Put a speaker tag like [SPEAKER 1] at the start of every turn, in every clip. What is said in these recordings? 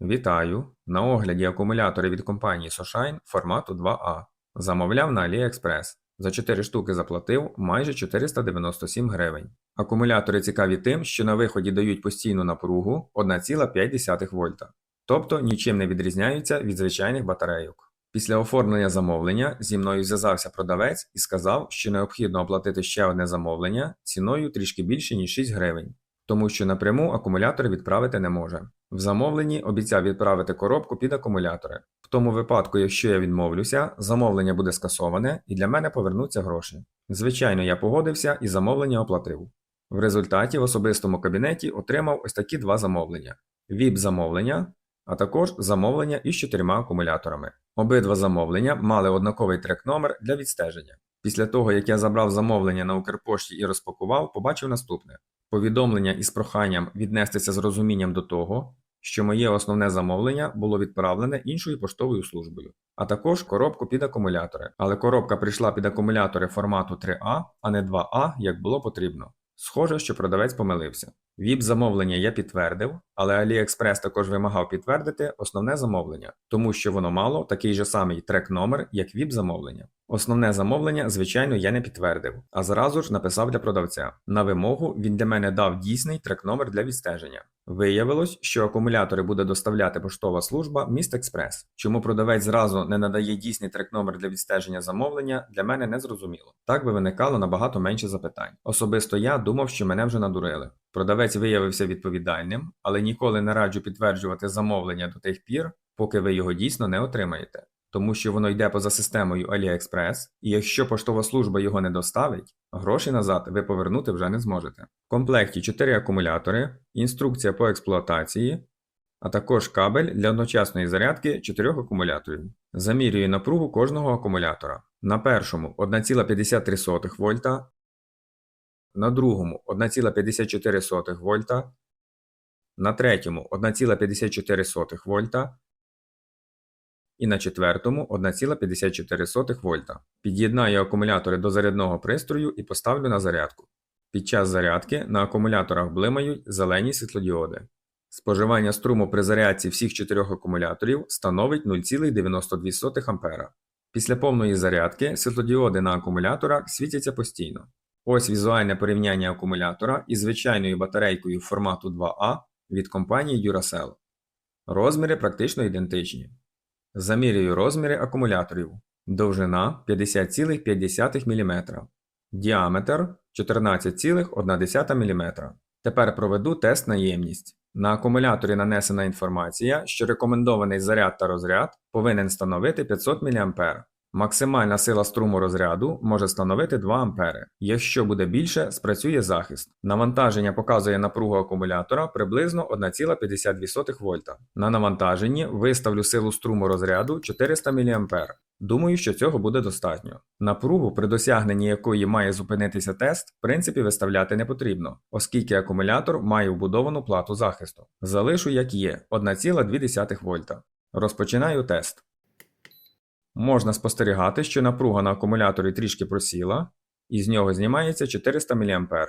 [SPEAKER 1] Вітаю! На огляді акумулятори від компанії Soshine формату 2А. Замовляв на AliExpress. За 4 штуки заплатив майже 497 гривень. Акумулятори цікаві тим, що на виході дають постійну напругу 1,5 вольта. Тобто нічим не відрізняються від звичайних батарейок. Після оформлення замовлення зі мною зв'язався продавець і сказав, що необхідно оплатити ще одне замовлення ціною трішки більше, ніж 6 гривень тому що напряму акумулятор відправити не може. В замовленні обіцяв відправити коробку під акумулятори. В тому випадку, якщо я відмовлюся, замовлення буде скасоване і для мене повернуться гроші. Звичайно, я погодився і замовлення оплатив. В результаті в особистому кабінеті отримав ось такі два замовлення: ВІП-замовлення, а також замовлення із чотирма акумуляторами. Обидва замовлення мали однаковий трек-номер для відстеження. Після того, як я забрав замовлення на Укрпошті і розпакував, побачив наступне: повідомлення із проханням віднестися з розумінням до того, що моє основне замовлення було відправлене іншою поштовою службою, а також коробку під акумулятори. Але коробка прийшла під акумулятори формату 3А, а не 2А, як було потрібно. Схоже, що продавець помилився. ВІП замовлення я підтвердив, але AliExpress також вимагав підтвердити основне замовлення, тому що воно мало такий же самий трек-номер, як ВІП замовлення. Основне замовлення, звичайно, я не підтвердив, а зразу ж написав для продавця. На вимогу він для мене дав дійсний трек-номер для відстеження. Виявилось, що акумулятори буде доставляти поштова служба Міст Експрес. Чому продавець зразу не надає дійсний трек-номер для відстеження замовлення, для мене не зрозуміло. Так би виникало набагато менше запитань. Особисто я думав, що мене вже надурили. Продавець виявився відповідальним, але ніколи не раджу підтверджувати замовлення до тих пір, поки ви його дійсно не отримаєте тому що воно йде поза системою AliExpress, і якщо поштова служба його не доставить, гроші назад ви повернути вже не зможете. В комплекті 4 акумулятори, інструкція по експлуатації, а також кабель для одночасної зарядки 4 акумуляторів. Замірюю напругу кожного акумулятора. На першому 1,53 вольта, на другому 1,54 вольта, на третьому 1,54 вольта, і на четвертому 1,54 вольта. Під'єднаю акумулятори до зарядного пристрою і поставлю на зарядку. Під час зарядки на акумуляторах блимають зелені світлодіоди. Споживання струму при зарядці всіх чотирьох акумуляторів становить 0,92 А. Після повної зарядки світлодіоди на акумуляторах світяться постійно. Ось візуальне порівняння акумулятора із звичайною батарейкою формату 2А від компанії Duracell. Розміри практично ідентичні. Замірюю розміри акумуляторів. Довжина 50,5 мм. Діаметр 14,1 мм. Тепер проведу тест на ємність. На акумуляторі нанесена інформація, що рекомендований заряд та розряд повинен становити 500 мА. Максимальна сила струму розряду може становити 2 А. Якщо буде більше, спрацює захист. Навантаження показує напругу акумулятора приблизно 1,52 вольта. На навантаженні виставлю силу струму розряду 400 мА. Думаю, що цього буде достатньо. Напругу, при досягненні якої має зупинитися тест, в принципі виставляти не потрібно, оскільки акумулятор має вбудовану плату захисту. Залишу як є 1,2 вольта. Розпочинаю тест. Можна спостерігати, що напруга на акумуляторі трішки просіла, і з нього знімається 400 мА.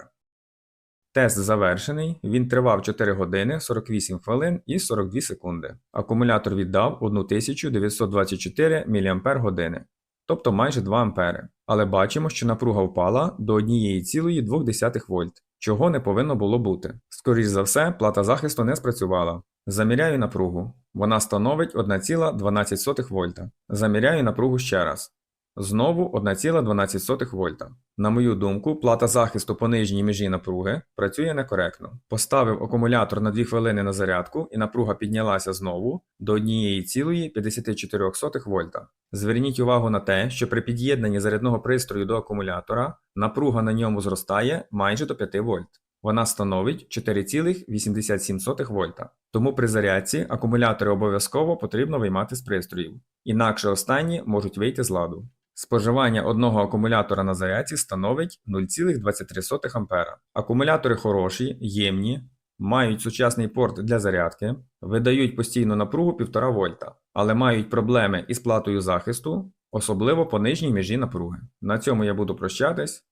[SPEAKER 1] Тест завершений, він тривав 4 години 48 хвилин і 42 секунди. Акумулятор віддав 1924 мАч, тобто майже 2 А. Але бачимо, що напруга впала до 1,2 вольт, чого не повинно було бути. Скоріше за все, плата захисту не спрацювала. Заміряю напругу. Вона становить 1,12 вольта. Заміряю напругу ще раз. Знову 1,12 вольта. На мою думку, плата захисту по нижній межі напруги працює некоректно. Поставив акумулятор на 2 хвилини на зарядку і напруга піднялася знову до 1,54 вольта. Зверніть увагу на те, що при під'єднанні зарядного пристрою до акумулятора напруга на ньому зростає майже до 5 вольт. Вона становить 4,87 вольта. Тому при зарядці акумулятори обов'язково потрібно виймати з пристроїв, інакше останні можуть вийти з ладу. Споживання одного акумулятора на зарядці становить 0,23 А. Акумулятори хороші, ємні, мають сучасний порт для зарядки, видають постійну напругу 1,5 вольта, але мають проблеми із платою захисту, особливо по нижній межі напруги. На цьому я буду прощатись.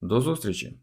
[SPEAKER 1] До зустрічі!